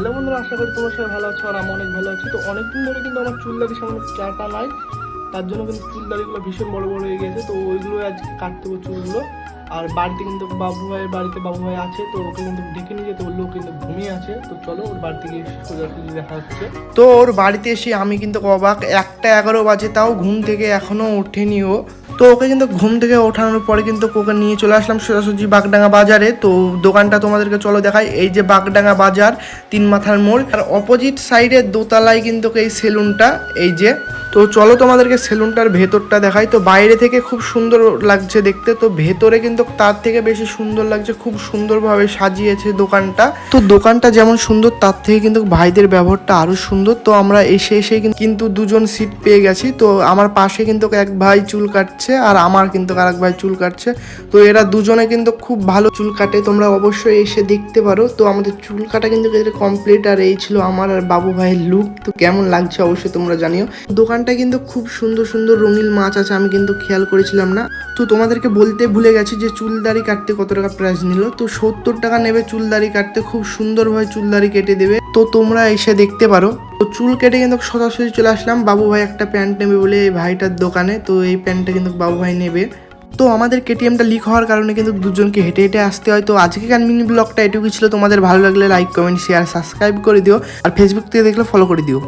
Hello বন্ধুরা, আশা করি তোমার সবাই ভালো আছো আর আমি অনেক ভালো আছি। তো অনেকদিন ধরে কিন্তু আমার চুল দাড়ি সামনে কাটা নাই, তার জন্য কিন্তু চুল দাড়িগুলো ভীষণ বড় বড় হয়ে গেছে, তো ওইগুলো আজ কাটতে হবে চুলগুলো। আর বাড়িতে কিন্তু বাবু ভাইয়ের, বাড়িতে বাবু ভাই আছে, তো ওকে কিন্তু ডেকে নিয়ে যেতে বলল কিন্তু ঘুমিয়ে আছে। তো চলো ওর বাড়িতে গিয়ে সোজাসুজি দেখা হচ্ছে। তো ওর বাড়িতে এসে আমি কিন্তু অবাক, একটা এগারো বাজে তাও ঘুম থেকে এখনও ওঠেনি ও। তো ওকে কিন্তু ঘুম থেকে ওঠানোর পরে কিন্তু ওকে নিয়ে চলে আসলাম সোজাসুজি বাগডাঙ্গা বাজারে। তো দোকানটা তোমাদেরকে চলো দেখাই। এই যে বাগডাঙ্গা বাজার, তিন মাথার মোড়। আর অপোজিট সাইডে দোতলায় কিন্তু এই সেলুনটা এই যে তো চলো তোমাদেরকে সেলুনটার ভেতরটা দেখাই। তো বাইরে থেকে খুব সুন্দর লাগছে দেখতে। তো ভেতরে কিন্তু তার থেকে বেশি সুন্দর লাগছে, খুব সুন্দরভাবে সাজিয়েছে দোকানটা। তো দোকানটা যেমন সুন্দর, তার থেকে কিন্তু ভাইদের ব্যবহারটা আরও সুন্দর। তো আমরা এসে এসে কিন্তু দুজন সিট পেয়ে গেছি। তো আমার পাশে কিন্তু এক ভাই চুল কাটছে আর আমার কিন্তু আরেক ভাই চুল কাটছে। তো এরা দুজনে কিন্তু খুব ভালো চুল কাটে, তোমরা অবশ্যই এসে দেখতে পারো। তো আমাদের চুল কাটা কিন্তু কমপ্লিট আর এই ছিল আমার আর বাবু ভাইয়ের লুক তো কেমন লাগছে অবশ্যই তোমরা জানিও। দোকানটা কিন্তু খুব সুন্দর সুন্দর রঙিন মাছ আছে, আমি কিন্তু খেয়াল করেছিলাম না। তো তোমাদেরকে বলতে ভুলে গেছি যে চুল দাড়ি কাটতে কত টাকা প্রাইস নিল। তো সত্তর টাকা নেবে চুল দাড়ি কাটতে, খুব সুন্দরভাবে চুল দাড়ি কেটে দেবে। তো তোমরা এসে দেখতে পারো। তো চুল কেটে কিন্তু সরাসরি চলে আসলাম। বাবু ভাই একটা প্যান্ট নেবে বলে এই ভাইটার দোকানে, তো এই প্যান্টটা কিন্তু বাবু ভাই নেবে। তো আমাদের কেটিএমটা লিক হওয়ার কারণে কিন্তু দুজনকে হেঁটে হেঁটে আসতে হয়। তো আজকেকার মিনি ব্লগটা এটুকুই ছিল। তোমাদের ভালো লাগলে লাইক কমেন্ট শেয়ার সাবস্ক্রাইব করে দিও। আর ফেসবুক থেকে দেখলে ফলো করে দিও।